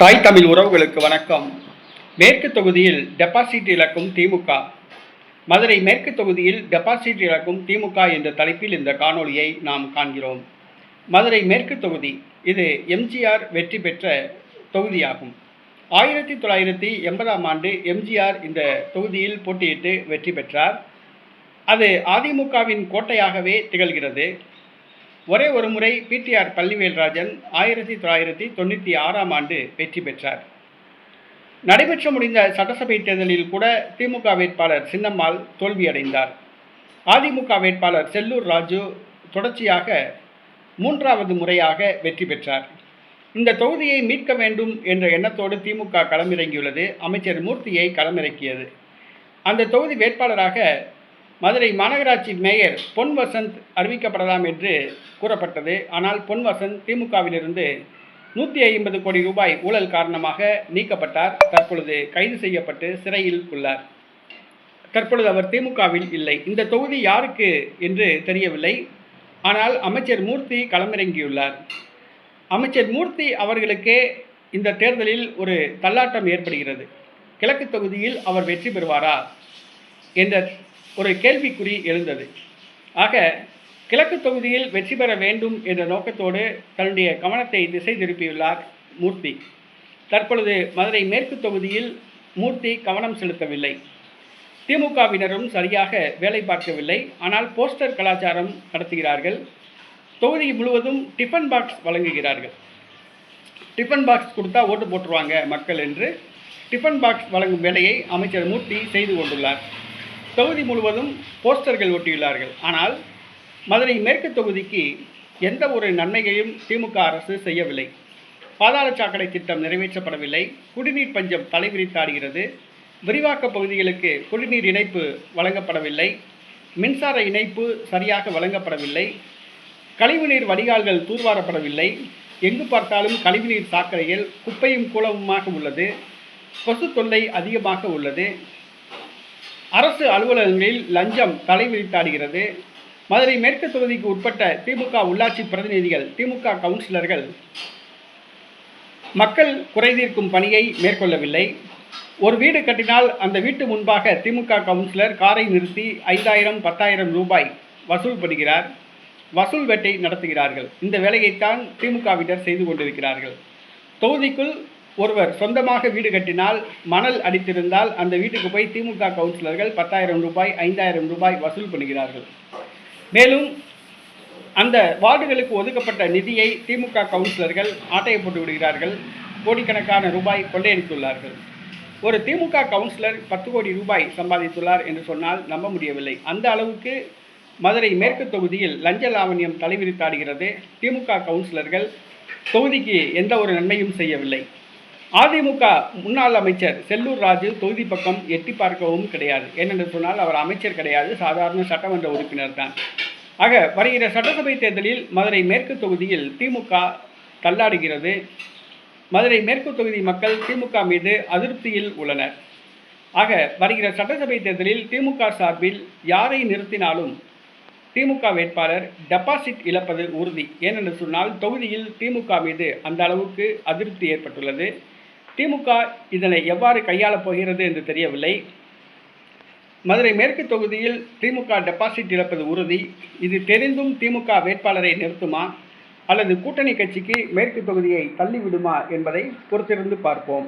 தாய் தமிழ் உறவுகளுக்கு வணக்கம். மேற்கு தொகுதியில் டெபாசிட் இழக்கும் திமுக. மதுரை மேற்கு தொகுதியில் டெபாசிட் இழக்கும் திமுக என்ற தலைப்பில் இந்த காணொளியை நாம் காண்கிறோம். மதுரை மேற்கு தொகுதி இது எம்ஜிஆர் வெற்றி பெற்ற தொகுதியாகும். ஆயிரத்தி தொள்ளாயிரத்தி எண்பதாம் ஆண்டு எம்ஜிஆர் இந்த தொகுதியில் போட்டியிட்டு வெற்றி பெற்றார். அது அதிமுகவின் கோட்டையாகவே திகழ்கிறது. ஒரே ஒரு முறை பிடிஆர் பள்ளிவேல்ராஜன் ஆயிரத்தி தொள்ளாயிரத்தி தொண்ணூற்றி ஆறாம் ஆண்டு வெற்றி பெற்றார். நடைபெற்று முடிந்த சட்டசபை தேர்தலில் கூட திமுக வேட்பாளர் சின்னம்மாள் தோல்வியடைந்தார். அதிமுக வேட்பாளர் செல்லூர் ராஜு தொடர்ச்சியாக மூன்றாவது முறையாக வெற்றி பெற்றார். இந்த தொகுதியை மீட்க வேண்டும் என்ற எண்ணத்தோடு திமுக களமிறங்கியுள்ளது. அமைச்சர் மூர்த்தியை களமிறக்கியது. அந்த தொகுதி வேட்பாளராக மதுரை மாநகராட்சி மேயர் பொன் வசந்த் அறிவிக்கப்படலாம் என்று கூறப்பட்டது. ஆனால் பொன் வசந்த் திமுகவிலிருந்து நூற்றி ஐம்பது கோடி ரூபாய் ஊழல் காரணமாக நீக்கப்பட்டார். தற்பொழுது கைது செய்யப்பட்டு சிறையில் உள்ளார். தற்பொழுது அவர் திமுகவில் இல்லை. இந்த தொகுதி யாருக்கு என்று தெரியவில்லை. ஆனால் அமைச்சர் மூர்த்தி களமிறங்கியுள்ளார். அமைச்சர் மூர்த்தி அவர்களுக்கே இந்த தேர்தலில் ஒரு தள்ளாட்டம் ஏற்படுகிறது. கிழக்கு தொகுதியில் அவர் வெற்றி பெறுவாரா என்ற ஒரு கேள்விக்குறி எழுந்தது. ஆக கிழக்கு தொகுதியில் வெற்றி பெற வேண்டும் என்ற நோக்கத்தோடு தன்னுடைய கவனத்தை திசை திருப்பியுள்ளார் மூர்த்தி. தற்பொழுது மதுரை மேற்கு தொகுதியில் மூர்த்தி கவனம் செலுத்தவில்லை. திமுகவினரும் சரியாக வேலை பார்க்கவில்லை. ஆனால் போஸ்டர் கலாச்சாரம் நடத்துகிறார்கள். தொகுதி முழுவதும் டிஃபன் பாக்ஸ் வழங்குகிறார்கள். டிஃபன் பாக்ஸ் கொடுத்தா ஓட்டு போட்டுருவாங்க மக்கள் என்று டிஃபன் பாக்ஸ் வழங்கும் வேலையை அமைச்சர் மூர்த்தி செய்து கொண்டுள்ளார். தொகுதி முழுவதும் போஸ்டர்கள் ஒட்டியுள்ளார்கள். ஆனால் மதுரை மேற்கு தொகுதிக்கு எந்த ஒரு நன்மையையும் திமுக அரசு செய்யவில்லை. பாதாள சாக்கடை திட்டம் நிறைவேற்றப்படவில்லை. குடிநீர் பஞ்சம் தலைவிரித்தாடுகிறது. விரிவாக்க பகுதிகளுக்கு குடிநீர் இணைப்பு வழங்கப்படவில்லை. மின்சார இணைப்பு சரியாக வழங்கப்படவில்லை. கழிவுநீர் வடிகால்கள் தூர்வாரப்படவில்லை. எங்கு பார்த்தாலும் கழிவுநீர் சாக்கடைகள் குப்பையும் கூலமுமாக உள்ளது. கொசு தொல்லை அதிகமாக உள்ளது. அரசு அலுவலகங்களில் லஞ்சம் தலைவிரித்தாடுகிறது மதுரை மேற்கு தொகுதிக்கு உட்பட்ட திமுக உள்ளாட்சி பிரதிநிதிகள் திமுக கவுன்சிலர்கள் மக்கள் குறைதீர்க்கும் பணியை மேற்கொள்ளவில்லை. ஒரு வீடு கட்டினால் அந்த வீட்டு முன்பாக திமுக கவுன்சிலர் காரை நிறுத்தி ஐந்தாயிரம் பத்தாயிரம் ரூபாய் வசூல் பண்ணுகிறார். வசூல் வேட்டை நடத்துகிறார்கள். இந்த வேலையைத்தான் திமுகவினர் செய்து கொண்டிருக்கிறார்கள். தொகுதிக்குள் ஒருவர் சொந்தமாக வீடு கட்டினால் மணல் அடித்திருந்தால் அந்த வீட்டுக்கு போய் திமுக கவுன்சிலர்கள் பத்தாயிரம் ரூபாய் ஐந்தாயிரம் ரூபாய் வசூல் பண்ணுகிறார்கள். மேலும் அந்த வார்டுகளுக்கு ஒதுக்கப்பட்ட நிதியை திமுக கவுன்சிலர்கள் ஆட்டையை போட்டு விடுகிறார்கள். கோடிக்கணக்கான ரூபாய் கொள்ளையடித்துள்ளார்கள். ஒரு திமுக கவுன்சிலர் பத்து கோடி ரூபாய் சம்பாதித்துள்ளார் என்று சொன்னால் நம்ப முடியவில்லை. அந்த அளவுக்கு மதுரை மேற்கு தொகுதியில் லஞ்ச லாவண்யம் தலைவிரித்தாடுகிறது. திமுக கவுன்சிலர்கள் தொகுதிக்கு எந்த ஒரு நன்மையும் செய்யவில்லை. அதிமுக முன்னாள் அமைச்சர் செல்லூர் ராஜு தொகுதி பக்கம் எட்டி பார்க்கவும் கிடையாது. ஏனென்று சொன்னால் அவர் அமைச்சர் கிடையாது. சாதாரண சட்டமன்ற உறுப்பினர் தான். ஆக வருகிற சட்டசபை தேர்தலில் மதுரை மேற்கு தொகுதியில் திமுக தள்ளாடுகிறது. மதுரை மேற்கு தொகுதி மக்கள் திமுக மீது அதிருப்தியில் உள்ளனர். ஆக வருகிற சட்டசபை தேர்தலில் திமுக சார்பில் யாரை நிறுத்தினாலும் திமுக வேட்பாளர் டெபாசிட் இழப்பது உறுதி. ஏனென்று சொன்னால் தொகுதியில் திமுக மீது அந்த அளவுக்கு அதிருப்தி ஏற்பட்டுள்ளது. திமுக இதனை எவ்வாறு கையாளப் போகிறது என்று தெரியவில்லை. மதுரை மேற்கு தொகுதியில் திமுக டெபாசிட் இழப்பது உறுதி. இது தெரிந்தும் திமுக வேட்பாளரை நிறுத்துமா? அல்லது கூட்டணி கட்சிக்கு மேற்கு தொகுதியை தள்ளிவிடுமா என்பதை பொறுத்திருந்து பார்ப்போம்.